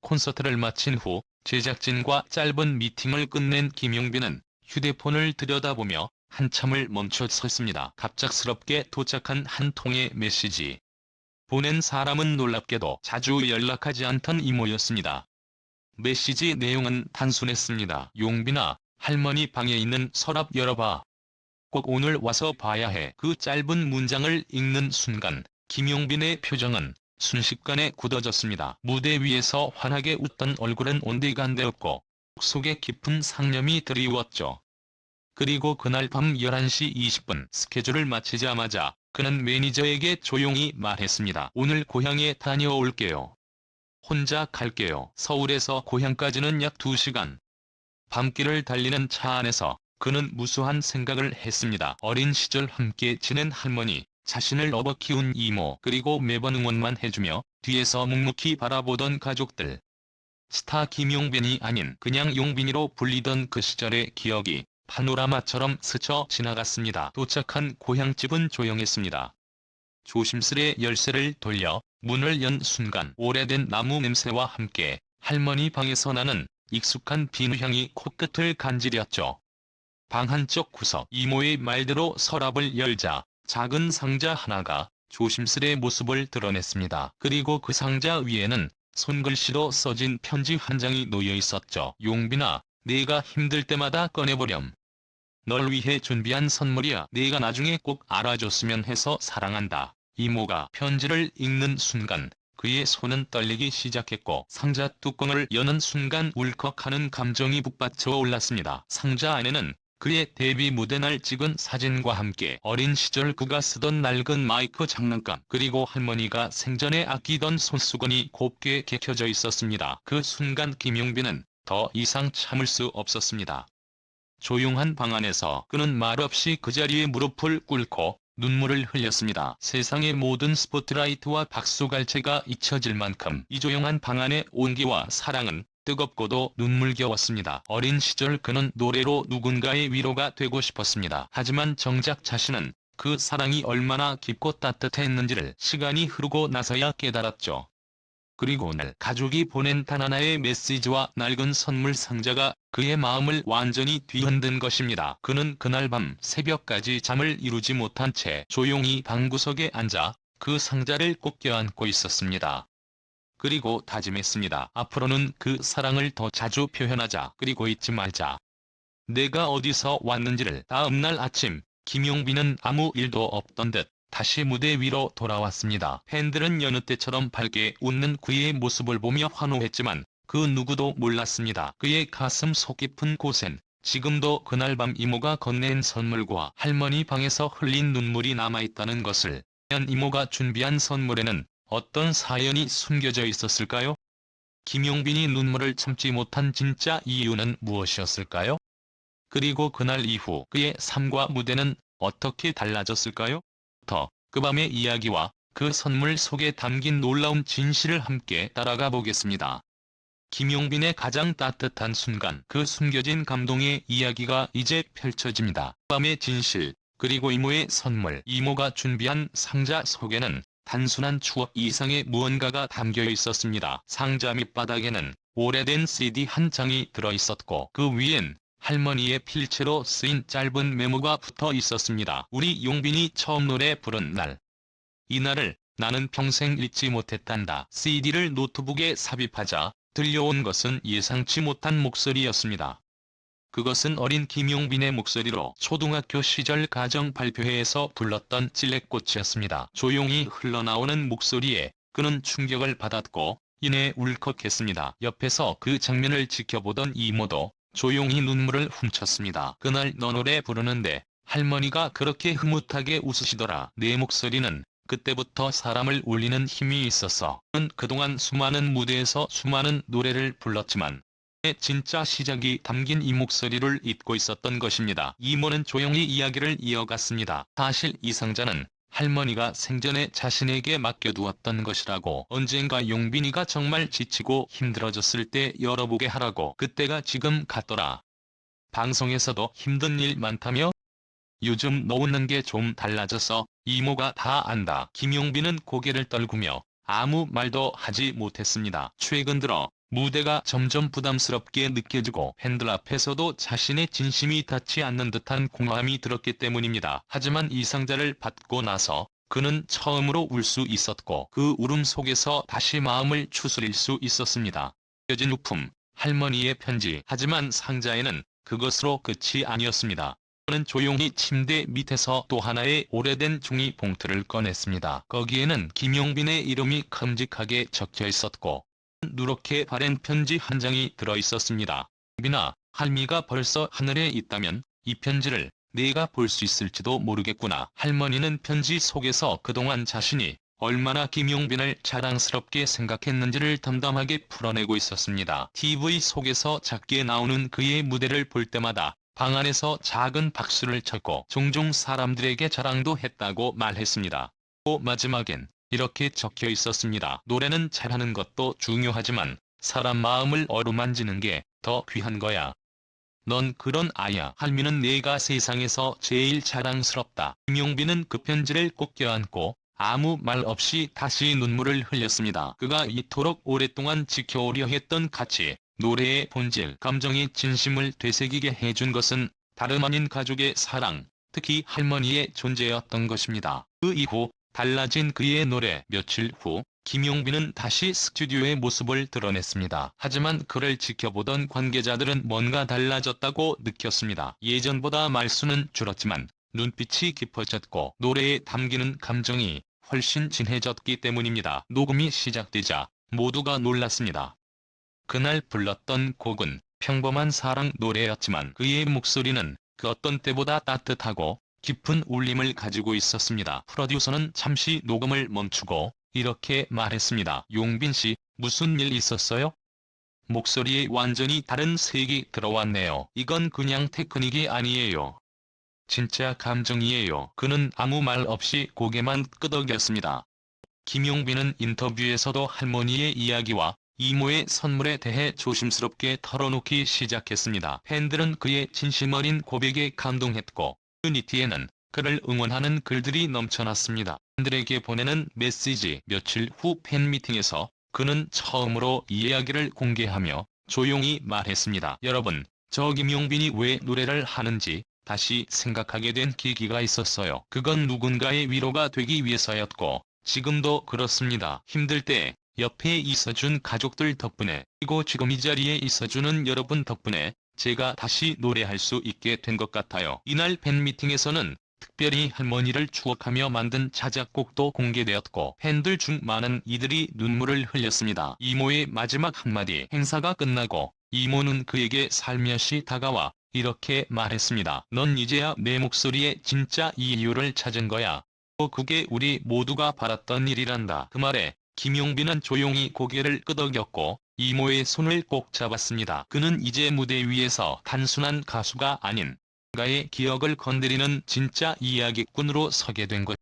콘서트를 마친 후 제작진과 짧은 미팅을 끝낸 김용빈은 휴대폰을 들여다보며 한참을 멈춰 섰습니다. 갑작스럽게 도착한 한 통의 메시지. 보낸 사람은 놀랍게도 자주 연락하지 않던 이모였습니다. 메시지 내용은 단순했습니다. 용빈아, 할머니 방에 있는 서랍 열어봐. 꼭 오늘 와서 봐야 해. 그 짧은 문장을 읽는 순간 김용빈의 표정은 순식간에 굳어졌습니다. 무대 위에서 환하게 웃던 얼굴은 온데간데었고 속에 깊은 상념이 드리웠죠. 그리고 그날 밤 11시 20분 스케줄을 마치자마자 그는 매니저에게 조용히 말했습니다. 오늘 고향에 다녀올게요. 혼자 갈게요. 서울에서 고향까지는 약 2시간. 밤길을 달리는 차 안에서 그는 무수한 생각을 했습니다. 어린 시절 함께 지낸 할머니, 자신을 업어 키운 이모, 그리고 매번 응원만 해주며 뒤에서 묵묵히 바라보던 가족들. 스타 김용빈이 아닌 그냥 용빈이로 불리던 그 시절의 기억이 파노라마처럼 스쳐 지나갔습니다. 도착한 고향집은 조용했습니다. 조심스레 열쇠를 돌려 문을 연 순간 오래된 나무 냄새와 함께 할머니 방에서 나는 익숙한 비누향이 코끝을 간지렸죠. 방 한쪽 구석 이모의 말대로 서랍을 열자 작은 상자 하나가 조심스레 모습을 드러냈습니다. 그리고 그 상자 위에는 손글씨로 써진 편지 한 장이 놓여 있었죠. 용빈아, 내가 힘들 때마다 꺼내보렴. 널 위해 준비한 선물이야. 내가 나중에 꼭 알아줬으면 해서 사랑한다. 이모가 편지를 읽는 순간 그의 손은 떨리기 시작했고 상자 뚜껑을 여는 순간 울컥하는 감정이 북받쳐 올랐습니다. 상자 안에는 그의 데뷔 무대 날 찍은 사진과 함께 어린 시절 그가 쓰던 낡은 마이크 장난감 그리고 할머니가 생전에 아끼던 손수건이 곱게 개켜져 있었습니다. 그 순간 김용빈은 더 이상 참을 수 없었습니다. 조용한 방 안에서 그는 말없이 그 자리에 무릎을 꿇고 눈물을 흘렸습니다. 세상의 모든 스포트라이트와 박수갈채가 잊혀질 만큼 이 조용한 방 안의 온기와 사랑은 뜨겁고도 눈물겨웠습니다. 어린 시절 그는 노래로 누군가의 위로가 되고 싶었습니다. 하지만 정작 자신은 그 사랑이 얼마나 깊고 따뜻했는지를 시간이 흐르고 나서야 깨달았죠. 그리고 오늘 가족이 보낸 단 하나의 메시지와 낡은 선물 상자가 그의 마음을 완전히 뒤흔든 것입니다. 그는 그날 밤 새벽까지 잠을 이루지 못한 채 조용히 방구석에 앉아 그 상자를 꼭 껴안고 있었습니다. 그리고 다짐했습니다. 앞으로는 그 사랑을 더 자주 표현하자. 그리고 잊지 말자. 내가 어디서 왔는지를 다음날 아침 김용빈은 아무 일도 없던 듯 다시 무대 위로 돌아왔습니다. 팬들은 여느 때처럼 밝게 웃는 그의 모습을 보며 환호했지만 그 누구도 몰랐습니다. 그의 가슴 속 깊은 곳엔 지금도 그날 밤 이모가 건넨 선물과 할머니 방에서 흘린 눈물이 남아있다는 것을 현 이모가 준비한 선물에는 어떤 사연이 숨겨져 있었을까요? 김용빈이 눈물을 참지 못한 진짜 이유는 무엇이었을까요? 그리고 그날 이후 그의 삶과 무대는 어떻게 달라졌을까요? 더 그 밤의 이야기와 그 선물 속에 담긴 놀라운 진실을 함께 따라가 보겠습니다. 김용빈의 가장 따뜻한 순간 그 숨겨진 감동의 이야기가 이제 펼쳐집니다. 밤의 진실 그리고 이모의 선물 이모가 준비한 상자 속에는 단순한 추억 이상의 무언가가 담겨 있었습니다. 상자 밑바닥에는 오래된 CD 한 장이 들어 있었고 그 위엔 할머니의 필체로 쓰인 짧은 메모가 붙어 있었습니다. 우리 용빈이 처음 노래 부른 날. 이날을 나는 평생 잊지 못했단다. CD를 노트북에 삽입하자 들려온 것은 예상치 못한 목소리였습니다. 그것은 어린 김용빈의 목소리로 초등학교 시절 가정 발표회에서 불렀던 찔레꽃이었습니다. 조용히 흘러나오는 목소리에 그는 충격을 받았고 이내 울컥했습니다. 옆에서 그 장면을 지켜보던 이모도 조용히 눈물을 훔쳤습니다. 그날 너 노래 부르는데 할머니가 그렇게 흐뭇하게 웃으시더라. 내 목소리는 그때부터 사람을 울리는 힘이 있었어. 는 그동안 수많은 무대에서 수많은 노래를 불렀지만 의 진짜 시작이 담긴 이 목소리를 잊고 있었던 것입니다. 이모는 조용히 이야기를 이어갔습니다. 사실 이 상자는 할머니가 생전에 자신에게 맡겨두었던 것이라고 언젠가 용빈이가 정말 지치고 힘들어졌을 때 열어보게 하라고 그때가 지금 같더라. 방송에서도 힘든 일 많다며? 요즘 너 웃는 게 좀 달라졌어. 이모가 다 안다. 김용빈은 고개를 떨구며 아무 말도 하지 못했습니다. 최근 들어 무대가 점점 부담스럽게 느껴지고 팬들 앞에서도 자신의 진심이 닿지 않는 듯한 공허함이 들었기 때문입니다. 하지만 이 상자를 받고 나서 그는 처음으로 울 수 있었고 그 울음 속에서 다시 마음을 추스릴 수 있었습니다. 여진 우품, 할머니의 편지. 하지만 상자에는 그것으로 끝이 아니었습니다. 그는 조용히 침대 밑에서 또 하나의 오래된 종이 봉투를 꺼냈습니다. 거기에는 김용빈의 이름이 큼직하게 적혀 있었고 누렇게 바랜 편지 한 장이 들어 있었습니다. 민아, 할미가 벌써 하늘에 있다면 이 편지를 내가 볼 수 있을지도 모르겠구나. 할머니는 편지 속에서 그동안 자신이 얼마나 김용빈을 자랑스럽게 생각했는지를 담담하게 풀어내고 있었습니다. TV 속에서 작게 나오는 그의 무대를 볼 때마다 방 안에서 작은 박수를 쳤고 종종 사람들에게 자랑도 했다고 말했습니다. 또 마지막엔 이렇게 적혀 있었습니다. 노래는 잘하는 것도 중요하지만 사람 마음을 어루만지는 게 더 귀한 거야. 넌 그런 아야. 할미는 내가 세상에서 제일 자랑스럽다. 김용빈은 그 편지를 꼭 껴안고 아무 말 없이 다시 눈물을 흘렸습니다. 그가 이토록 오랫동안 지켜오려 했던 가치, 노래의 본질, 감정의 진심을 되새기게 해준 것은 다름 아닌 가족의 사랑, 특히 할머니의 존재였던 것입니다. 그 이후 달라진 그의 노래 며칠 후 김용빈은 다시 스튜디오의 모습을 드러냈습니다. 하지만 그를 지켜보던 관계자들은 뭔가 달라졌다고 느꼈습니다. 예전보다 말수는 줄었지만 눈빛이 깊어졌고 노래에 담기는 감정이 훨씬 진해졌기 때문입니다. 녹음이 시작되자 모두가 놀랐습니다. 그날 불렀던 곡은 평범한 사랑 노래였지만 그의 목소리는 그 어떤 때보다 따뜻하고 깊은 울림을 가지고 있었습니다. 프로듀서는 잠시 녹음을 멈추고 이렇게 말했습니다. 용빈 씨, 무슨 일 있었어요? 목소리에 완전히 다른 색이 들어왔네요. 이건 그냥 테크닉이 아니에요. 진짜 감정이에요. 그는 아무 말 없이 고개만 끄덕였습니다. 김용빈은 인터뷰에서도 할머니의 이야기와 이모의 선물에 대해 조심스럽게 털어놓기 시작했습니다. 팬들은 그의 진심 어린 고백에 감동했고 커뮤니티에는 그를 응원하는 글들이 넘쳐났습니다. 팬들에게 보내는 메시지 며칠 후 팬미팅에서 그는 처음으로 이야기를 공개하며 조용히 말했습니다. 여러분, 저 김용빈이 왜 노래를 하는지 다시 생각하게 된 계기가 있었어요. 그건 누군가의 위로가 되기 위해서였고 지금도 그렇습니다. 힘들 때 옆에 있어준 가족들 덕분에 그리고 지금 이 자리에 있어주는 여러분 덕분에 제가 다시 노래할 수 있게 된 것 같아요. 이날 팬미팅에서는 특별히 할머니를 추억하며 만든 자작곡도 공개되었고 팬들 중 많은 이들이 눈물을 흘렸습니다. 이모의 마지막 한마디 행사가 끝나고 이모는 그에게 살며시 다가와 이렇게 말했습니다. 넌 이제야 내 목소리의 진짜 이유를 찾은 거야. 또 그게 우리 모두가 바랐던 일이란다. 그 말에 김용빈은 조용히 고개를 끄덕였고 이모의 손을 꼭 잡았습니다. 그는 이제 무대 위에서 단순한 가수가 아닌 가의 기억을 건드리는 진짜 이야기꾼으로 서게 된 것.